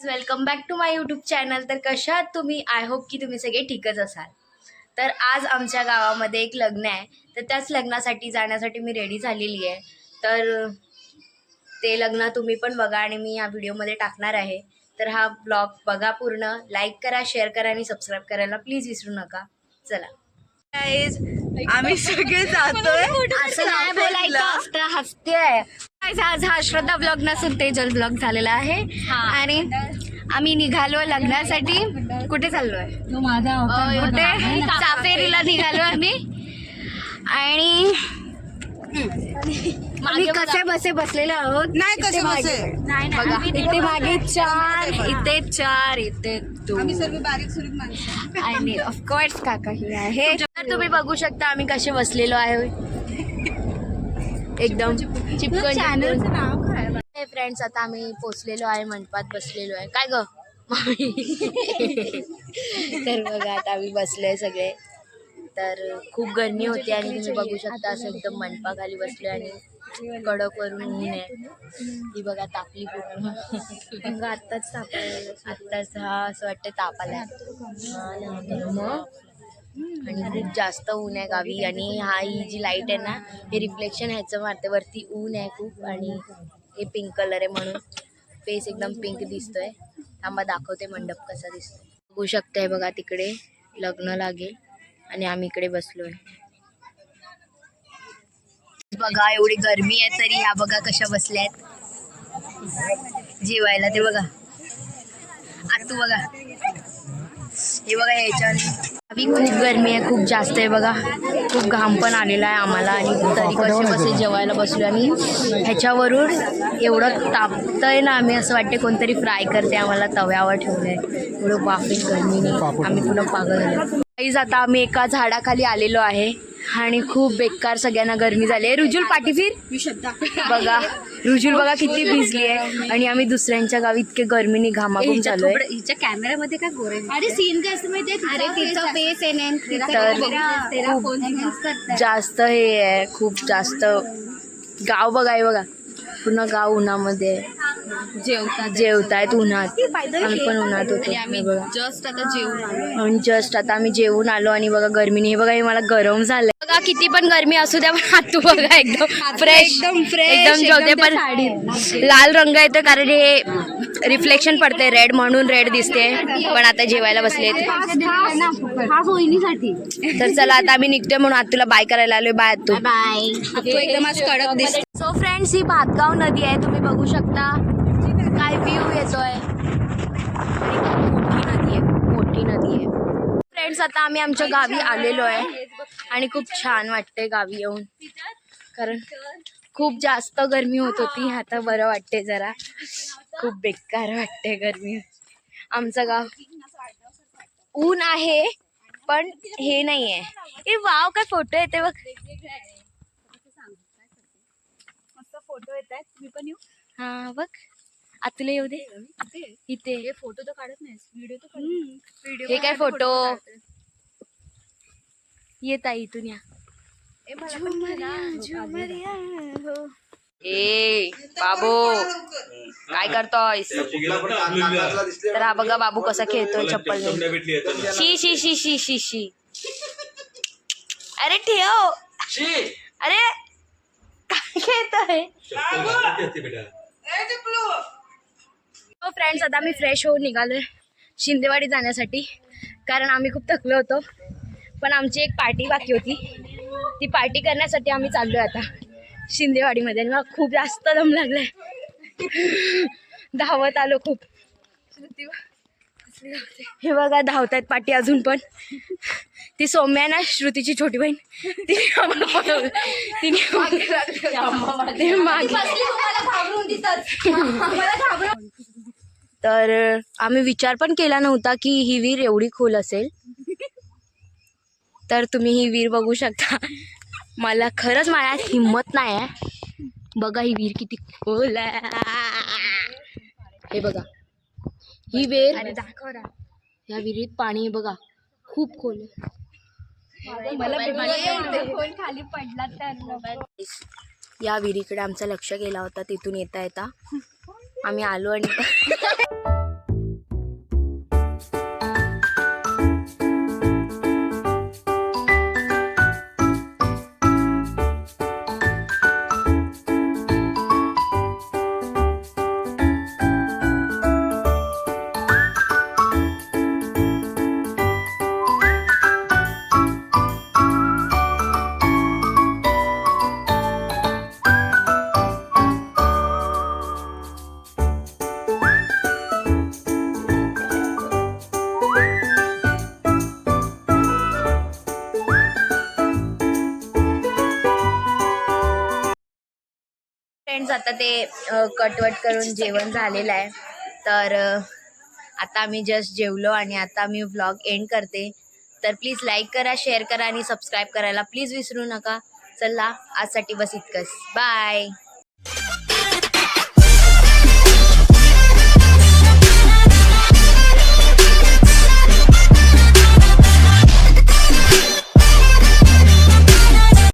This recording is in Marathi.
Welcome back to my YouTube channel तर कशा आहात तुम्ही? आय होप की तुम्ही सगळे ठीकच असाल. तर आज आमच्या गावामध्ये एक लग्न आहे. तर त्याच लग्नासाठी जाण्यासाठी मी रेडी झालेली आहे. तर ते लग्न तुम्ही पण बघा आणि मी या व्हिडिओमध्ये टाकणार आहे. तर हा ब्लॉग बघा पूर्ण. लाईक करा शेअर करा आणि सबस्क्राईब करायला प्लीज विसरू नका. चला. आम्ही सगळे जातोय. असं नाही बोलायचं. हसते आज हा श्रद्धा ब्लॉग नसून तेजल ब्लॉग झालेला आहे. आणि आम्ही निघालो लग्नासाठी. कुठे चाललोय? कुठे? चाफेरीला निघालो आम्ही. आणि आम्ही कसे बसे बसलेलो आहोत? नाही कसे बसे? इथे मागे चार इथे चार इथे दोन. आणि ऑफकोर्स काका ही आहे तर तुम्ही बघू शकता आम्ही कसे बसलेलो आहे. एकदम चिपकन चॅनलचं नाव काय फ्रेंड्स आता आम्ही पोचलेलो आहे मंडपात बसलेलो आहे. काय ग? तर बघा आता आम्ही बसलोय सगळे. तर खूप गरमी होती आणि तुम्ही बघू शकता असं एकदम मंडपाखाली बसलो आणि कडक वरून ऊन आहे. ही बघा तापली पूर्ण. आत्ताच तापायला आत्ताच हा असं वाटतं तापाला मग? आणि खूप जास्त ऊन आहे गावी आणि हा ही जी लाइट आहे ना हे रिफ्लेक्शन ह्याचं मारते. वरती ऊन आहे खूप आणि हे पिंक कलर आहे म्हणून. फेस एकदम पिंक दिसतोय. थांबा दाखवते मंडप कसा दिसतोय. बघू शकताय बघा तिकडे लग्न लागेल आणि आम्ही इकडे बसलोय. बघा एवढी गरमी आहे तरी ह्या बघा कशा बसल्यात. जेवायला ते बघा. आतू बघा. हे बघा याच्यावर अभी खूप गरमी आहे खूप जास्त आहे बघा. खूप घाम पण आलेला आहे आम्हाला आणि तरी कसे बसे जेवायला बसलो आणि ह्याच्यावरून एवढं तापतंय ना आम्ही असं वाटते कोणतरी फ्राय करते आम्हाला तव्यावर ठेवलंय. एवढं वाफेत गरमीने आम्ही पुन्हा पागल झालो काहीच आता आम्ही एका झाडाखाली आलेलो आहे आणि खूप बेकार सगळ्यांना गरमी झाली आहे. रुजुल पाठी फिर बघा. रुजुल बघा किती भिजली आहे. आणि आम्ही दुसऱ्यांच्या गावी इतके गरमीने घामाघूम चालू आहे हिच्या कॅमेऱ्यामध्ये काय गोरे अरे सीन काय असतं माहितीये अरे तिचा फेस आहे तर खूप जास्त हे आहे खूप जास्त. गाव बघा बघा. पूर्ण गाव उन्हामध्ये. आहे. जेवतात. जेवतायत उन्हात. आम्ही पण उन्हात होतो. हे बघा. जस्ट आता जेवण आलो आणि जस्ट आता आम्ही जेवून आलो आणि बघा गरमीने. हे बघा हे मला गरम झालंय. बघा किती पण गरमी असू द्या पण हात तू बघा एकदम फ्रेश एकदम fresh, एकदम जेवते एकदम पण लाल रंग येतो कारण हे रिफ्लेक्शन पडते रेड म्हणून रेड दिसते. पण आता जेवायला बसलेत. हा तर चला आता आम्ही निघतोय म्हणून आज तुला बाय करायला आलोय. बाय तू बाय तू एकदम आज कडक दिस सो फ्रेंड्स ही भातगाव नदी आहे. तुम्ही बघू शकता. काय व्ह्यू येतोय? मोठी नदी आहे खूप मोठी नदी आहे. फ्रेंड्स आता आम्ही आमच्या गावी आलेलो आहे. आणि खूप छान वाटतंय गावी येऊन. कारण खूप जास्त गरमी होत होती आता बरं वाटते जरा. खूप बेकार वाटते गरमी. आमचं गाव ऊन आहे पण हे नाही आहे ए वाव काय फोटो येते बघ. फोटो येत आहेत मी पण येऊ? हा बघ. आतुला येऊ दे. इथे. हे फ़ोटो तर काढत नाहीस व्हिडिओ तर व्हिडिओ हे काय फ़ोटो येत आहे इथून या. ए बाबू. काय करतोय तर हा बघा बाबू कसा खेळतोय चप्पल शी शी शी शी शी शी. अरे ठेव. अरे काय खेळतोय? हो फ्रेंड्स आता आम्ही फ्रेश होऊन निघालोय शिंदेवाडी जाण्यासाठी. कारण आम्ही खूप थकलो होतो. पण आमची एक पार्टी बाकी होती. ती पार्टी करण्यासाठी आम्ही चाललोय आता शिंदेवाडीमध्ये. आणि मला खूप जास्त दम लागलाय. धावत आलो खूप. हे बघा धावतायत पाठी अजून पण. ती सौम्या ना श्रुतीची छोटी बहीण. तिने आम्हाला. तिने मागे तर आम्ही विचार पण केला नव्हता की ही विहीर एवढी खोल असेल. तर तुम्ही ही विहीर बघू शकता. मला खरंच माझ्यात हिंमत नाही आहे. बघा ही विहीर किती खोल आहे. हे बघा. ही विहीर दाखव ना. या विहिरीत पाणी बघा. खूप खोल आहे. फोन खाली पडला तर या विहिरीकडे आमचं लक्ष गेला होता. तिथून येता येता. आम्ही आलो आणि फ्रेंड्स आता ते कटवट करून जेवण झालेलं आहे. तर आता आम्ही जस्ट जेवलो आणि आता मी व्लॉग एंड करते. तर प्लीज लाईक करा शेअर करा आणि सबस्क्राईब करायला प्लीज विसरू नका. चला आजसाठी बस इतकंच. बाय